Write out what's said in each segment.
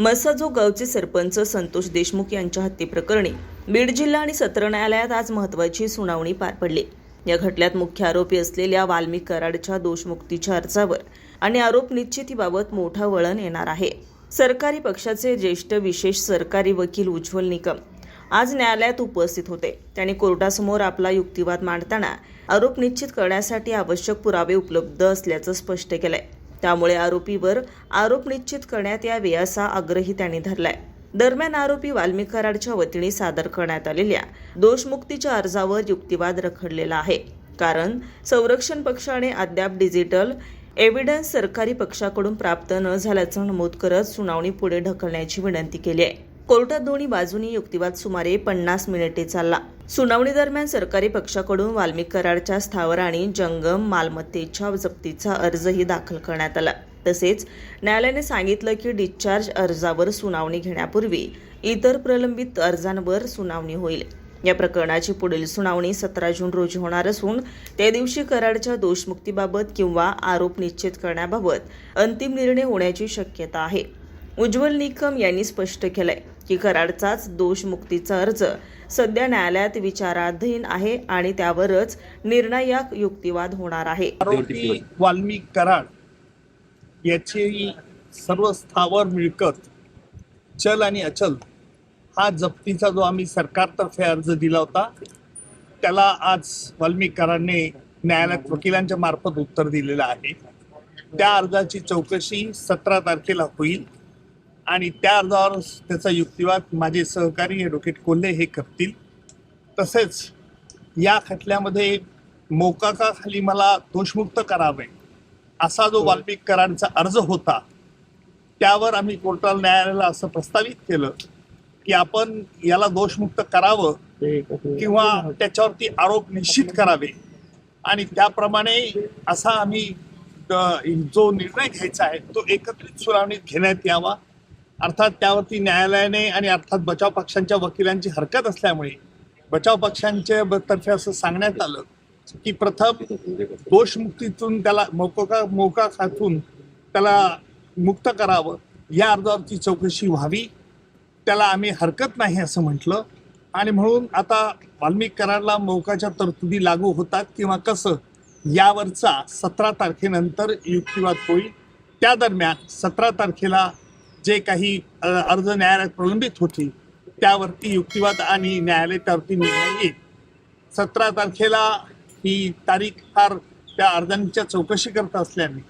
मसाजो गावचे सरपंच संतोष देशमुख यांच्या हत्येप्रकरणी बीड जिल्हा आणि सत्र न्यायालयात आज महत्वाची सुनावणी पार पडली. या खटल्यात मुख्य आरोपी असलेल्या वाल्मिक कराडच्या दोषमुक्तीच्या अर्जावर आणि आरोप निश्चितीबाबत मोठं वळण येणार आहे. सरकारी पक्षाचे ज्येष्ठ विशेष सरकारी वकील उज्ज्वल निकम आज न्यायालयात उपस्थित होते. त्यांनी कोर्टासमोर आपला युक्तिवाद मांडताना आरोप निश्चित करण्यासाठी आवश्यक पुरावे उपलब्ध असल्याचं स्पष्ट केलंय. त्यामुळे आरोपीवर आरोप निश्चित करण्यात यावे असा आग्रही त्यांनी धरलाय. दरम्यान आरोपी वाल्मिक कराडच्या वतीने सादर करण्यात आलेल्या दोषमुक्तीच्या अर्जावर युक्तिवाद रखडलेला आहे. कारण संरक्षण पक्षाने अद्याप डिजिटल एव्हिडन्स सरकारी पक्षाकडून प्राप्त न झाल्याचं नमूद करत सुनावणी पुढे ढकलण्याची विनंती केली आहे. कोर्टात दोन्ही बाजूनी युक्तिवाद सुमारे पन्नास मिनिटे चालला. सुनावणी दरम्यान सरकारी पक्षाकडून वाल्मिक कराडच्या स्थावर आणि जंगम मालमत्तेच्या जप्तीचा अर्जही दाखल करण्यात आला. तसेच न्यायालयाने सांगितलं की डिस्चार्ज अर्जावर सुनावणी घेण्यापूर्वी इतर प्रलंबित अर्जांवर सुनावणी होईल. या प्रकरणाची पुढील सुनावणी सतरा जून रोजी होणार असून त्या दिवशी कराडच्या दोषमुक्तीबाबत किंवा आरोप निश्चित करण्याबाबत अंतिम निर्णय होण्याची शक्यता आहे. उज्ज्वल निकम यांनी स्पष्ट केलंय. की कराडचाच दोषमुक्तीचा अर्ज सध्या न्यायालयात विचाराधीन आहे आणि त्यावरच निर्णायक युक्तिवाद होणार आहे. वाल्मिक कराड याची सर्व स्थावर मिळकत चल आणि अचल हा जप्तीचा जो आम्ही सरकारतर्फे अर्ज दिला होता त्याला आज वाल्मिक कराडने न्यायालयात वकिलांच्या मार्फत उत्तर दिलेलं आहे. त्या अर्जाची चौकशी सतरा तारखेला होईल. आणि त्या अर्जावर त्याचा युक्तिवाद माझे सहकारी ॲडव्होकेट कोल्हे हे करतील. तसेच या खटल्यामध्ये मोकाकाखाली मला दोषमुक्त करावे असा जो वाल्मिक कराडचा अर्ज होता त्यावर आम्ही कोर्टाला न्यायालयाला असं प्रस्तावित केलं की आपण याला दोषमुक्त करावं किंवा त्याच्यावरती आरोप निश्चित करावे. आणि त्याप्रमाणे असा आम्ही जो निर्णय घ्यायचा आहे तो एकत्रित सुनावणीत घेण्यात यावा. अर्थात त्यावरती न्यायालयाने आणि अर्थात बचाव पक्षांच्या वकिलांची हरकत असल्यामुळे बचाव पक्षांच्या ब- तर्फे असं सांगण्यात आलं की प्रथम दोषमुक्तीतून त्याला मोका मोका खातून त्याला मुक्त करावं. या अर्जावरती चौकशी व्हावी. त्याला आम्ही हरकत नाही असं म्हटलं. आणि म्हणून आता वाल्मिक करारला मोकाच्या तरतुदी लागू होतात किंवा कसं यावरचा सतरा तारखेनंतर युक्तिवाद होईल. त्या दरम्यान सतरा तारखेला जे काही अर्ज न्यायालयात प्रलंबित होते त्यावरती युक्तिवाद आणि न्यायालय त्यावरती निर्णय येईल. सतरा तारखेला ही तारीख फार त्या अर्जांच्या चौकशी करत असल्याने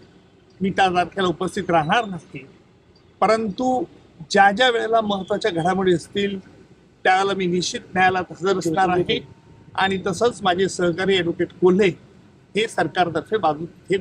मी त्या तारखेला उपस्थित राहणार नाही परंतु ज्या ज्या वेळेला महत्त्वाच्या घडामोडी असतील त्यावेळेला मी निश्चित न्यायालयात हजर असणार आहे. आणि तसंच माझे सहकारी ॲडव्होकेट कोल्हे हे सरकारतर्फे बाजू घेत